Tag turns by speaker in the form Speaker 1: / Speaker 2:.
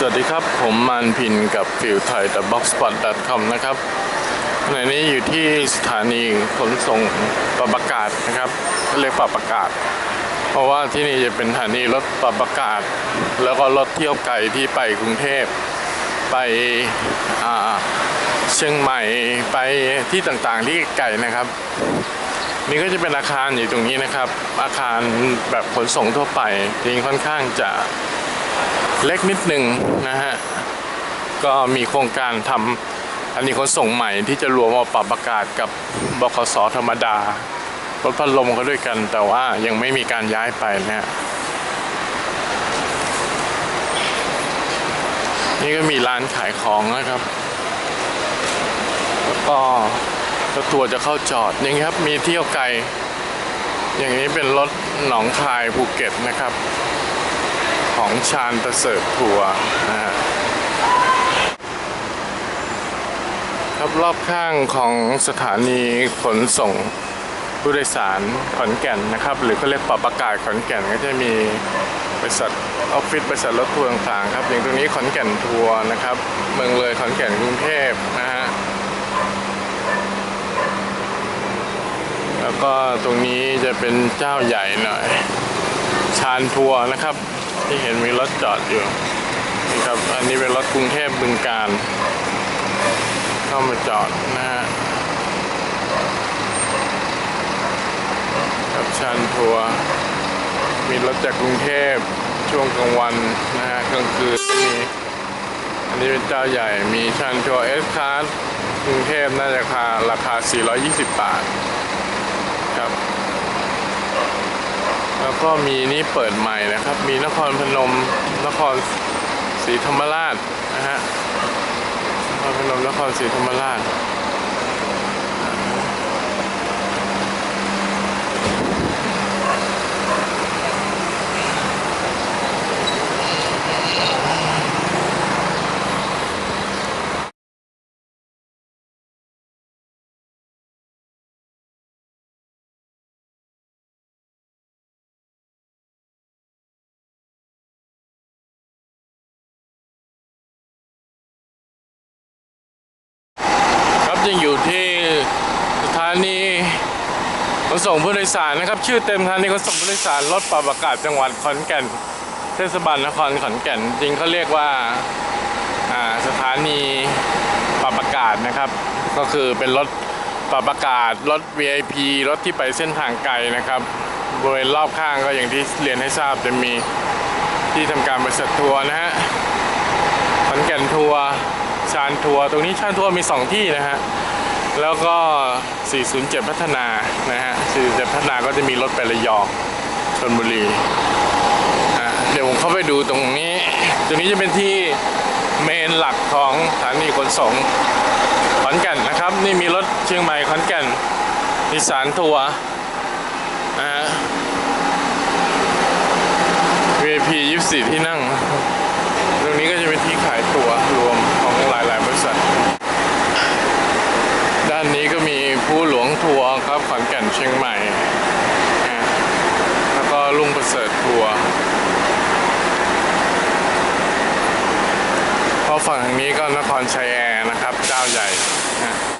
Speaker 1: สวัสดีครับ ผมมันพินกับฟิวไทย the boxspot com นะครับในนี้อยู่ที่สถานีขนส่งปรับอากาศนะครับเรียกปรับอากาศ เพราะว่าที่นี่จะเป็นสถานีรถปรับอากาศ แล้วก็รถเที่ยวไกลที่ไปกรุงเทพไปเชียงใหม่ไปที่ต่างๆที่ไกลนะครับ นี่ก็จะเป็นอาคารอยู่ตรงนี้นะครับ อาคารแบบขนส่งทั่วไปจริงค่อนข้างจะ เล็กนิดหนึ่งนะฮะ ก็มีโครงการทำอันนี้ขนส่งใหม่ที่จะรวมเอาปรับอากาศกับบขสธรรมดารถพัดลมก็ด้วยกัน แต่ว่ายังไม่มีการย้ายไปนะฮะนี่ก็มีร้านขายของนะครับ แล้วก็รถทัวร์จะเข้าจอดอย่างนี้ครับ มีเที่ยวไกล อย่างนี้เป็นรถหนองคายภูเก็ตนะครับ ของชาญประเสริฐทัวร์นะฮะครับรอบข้างของสถานีขนส่งผู้โดยสารขอนแก่นนะครับ หรือเขาเรียกปรับอากาศขอนแก่นก็จะมีบริษัทออฟฟิศบริษัทรถทัวร์ต่างๆครับ อย่างตรงนี้ขอนแก่นทัวร์นะครับ เมืองเลยขอนแก่นกรุงเทพนะฮะแล้วก็ตรงนี้จะเป็นเจ้าใหญ่หน่อยชานทัวร์นะครับ ที่เห็นมีรถจอดอยู่นี่ครับ อันนี้เป็นรถกรุงเทพบึงการ เข้ามาจอดนะฮะกับชานทัวร์มีรถจากกรุงเทพช่วงกลางวันนะฮะกลางคืนก็มีอันนี้เป็นเจ้าใหญ่มีชานทัวร์เอสคาร์กรุงเทพน่าจะราคาราคา 420 บาทครับ แล้วก็มีนี่เปิดใหม่นะครับ มีนครพนม นครศรีธรรมราชนะฮะนครพนมนครศรีธรรมราช ครับยังอยู่ที่สถานีขนส่งผู้โดยสารนะครับ ชื่อเต็มสถานีขนส่งผู้โดยสารรถปรับอากาศจังหวัดขอนแก่น เทศบาลนครขอนแก่น จริงเขาเรียกว่าอ่าสถานีปรับอากาศนะครับ ก็คือเป็นรถปรับอากาศรถ VIP รถที่ไปเส้นทางไกลนะครับบริเวณรอบข้างก็อย่างที่เรียนให้ทราบจะมีที่ทำการบริษัททัวร์นะฮะขอนแก่นทัวร์ ชานทัวร์ตรงนี้ชานทัวร์มี 2 ที่นะฮะแล้วก็ 407 พัฒนานะฮะ 407 พัฒนาก็จะมีรถไประยองชลบุรีเดี๋ยวผมเข้าไปดูตรงนี้ ตรงนี้จะเป็นที่เมนหลักของสถานีขนส่งขอนแก่นนะครับ นี่มีรถเชียงใหม่ขอนแก่นนิสสานทัวร์นะฮะ VIP 24 ที่นั่ง ตรงนี้ก็จะเป็นที่ขายตั๋วรวมของหลาย ๆ บริษัท ด้านนี้ก็มีผู้หลวงทัวร์ครับ ขอนแก่นเชียงใหม่อะแล้วก็ลุงประเสริฐทัวร์พอฝั่งทางนี้ก็นครชัยแอร์นะครับ เจ้าใหญ่นะ